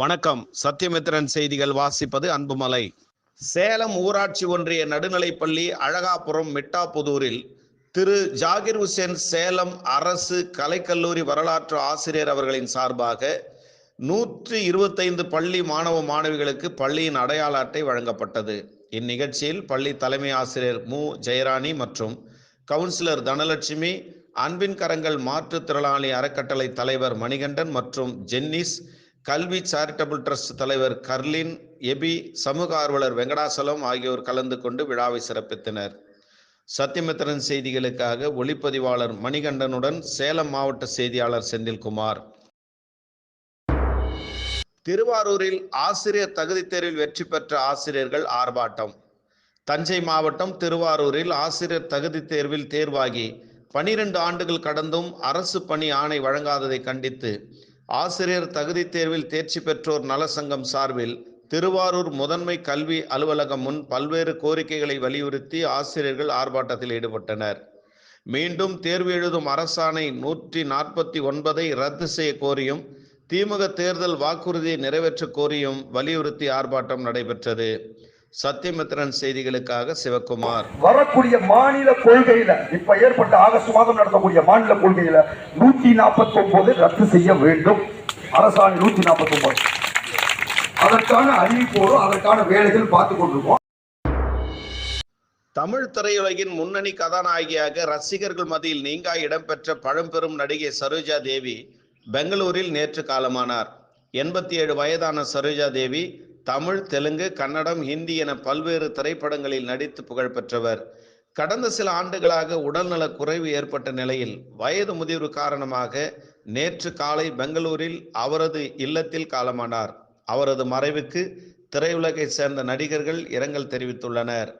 வணக்கம். சத்தியமித்திரன் செய்திகள் வாசிப்பது அன்புமலை. சேலம் ஊராட்சி ஒன்றிய நடுநிலைப்பள்ளி அழகாபுரம் மிட்டாப்புதூரில் திரு. ஜாகிர் ஹுசேன் சேலம் அரசு கலைக்கல்லூரி வரலாற்று ஆசிரியர் அவர்களின் சார்பாக நூற்றி இருபத்தைந்து பள்ளி மாணவ மாணவிகளுக்கு பள்ளியின் அடையாள அட்டை வழங்கப்பட்டது. இந்நிகழ்ச்சியில் பள்ளி தலைமை ஆசிரியர் மு. ஜெயராணி மற்றும் கவுன்சிலர் தனலட்சுமி அன்பின் கரங்கள் மாற்றுத்திறனாளி அறக்கட்டளை தலைவர் மணிகண்டன் மற்றும் ஜென்னிஸ் கல்வி சேரிட்டபிள் ட்ரஸ்ட் தலைவர் கர்லின் எபி சமூக ஆர்வலர் வெங்கடாசலம் ஆகியோர் கலந்து கொண்டு விழாவை சிறப்பித்தனர். சத்தியமித்திரன் செய்திகளுக்காக ஒளிப்பதிவாளர் மணிகண்டனுடன் சேலம் மாவட்ட செய்தியாளர் செந்தில்குமார். திருவாரூரில் ஆசிரியர் தகுதித் தேர்வில் வெற்றி பெற்ற ஆசிரியர்கள் ஆர்ப்பாட்டம். தஞ்சை மாவட்டம் திருவாரூரில் ஆசிரியர் தகுதித் தேர்வில் தேர்வாகி பனிரெண்டு ஆண்டுகள் கடந்தும் அரசு பணி ஆணை வழங்காததை கண்டித்து ஆசிரியர் தகுதித் தேர்வில் தேர்ச்சி பெற்றோர் நலசங்கம் சார்பில் திருவாரூர் முதன்மை கல்வி அலுவலகம் முன் பல்வேறு கோரிக்கைகளை வலியுறுத்தி ஆசிரியர்கள் ஆர்ப்பாட்டத்தில் ஈடுபட்டனர். மீண்டும் தேர்வு எழுதும் அரசாணை நூற்றி நாற்பத்தி ஒன்பதை ரத்து செய்ய கோரியும் திமுக தேர்தல் வாக்குறுதியை நிறைவேற்ற கோரியும் வலியுறுத்தி ஆர்ப்பாட்டம் நடைபெற்றது. சத்தியமித்திரன் செய்திகளுக்காக சிவக்குமார் வரக்கூடிய மாநில கொள்கையில இப்ப ஏற்பட்ட ஆகஸ்ட் மாதம் நடத்தக்கூடிய மாநில கொள்கையில நூத்தி நாற்பத்தி ஒன்பது ரத்து செய்ய வேண்டும். அரசாணை நூத்தி நாற்பத்தி ஒன்பது அதற்கான அறிவிப்போடும் அதற்கான வேலைகள் பார்த்து கொண்டிருக்கோம். தமிழ் திரையுலகின் முன்னணி கதாநாயகியாக ரசிகர்கள் மத்தியில் நீங்கா இடம்பெற்ற பழம்பெரும் நடிகை சரோஜா தேவி பெங்களூரில் நேற்று காலமானார். எண்பத்தி ஏழு வயதான சரோஜா தேவி தமிழ் தெலுங்கு கன்னடம் ஹிந்தி என பல்வேறு திரைப்படங்களில் நடித்து புகழ் பெற்றவர் கடந்த சில ஆண்டுகளாக உடல்நலக் குறைவு ஏற்பட்ட நிலையில் வயது முதிர்வு காரணமாக நேற்று காலை பெங்களூரில் அவரது இல்லத்தில் காலமானார். அவரது மறைவுக்கு திரையுலகை சேர்ந்த நடிகர்கள் இரங்கல் தெரிவித்துள்ளனர்.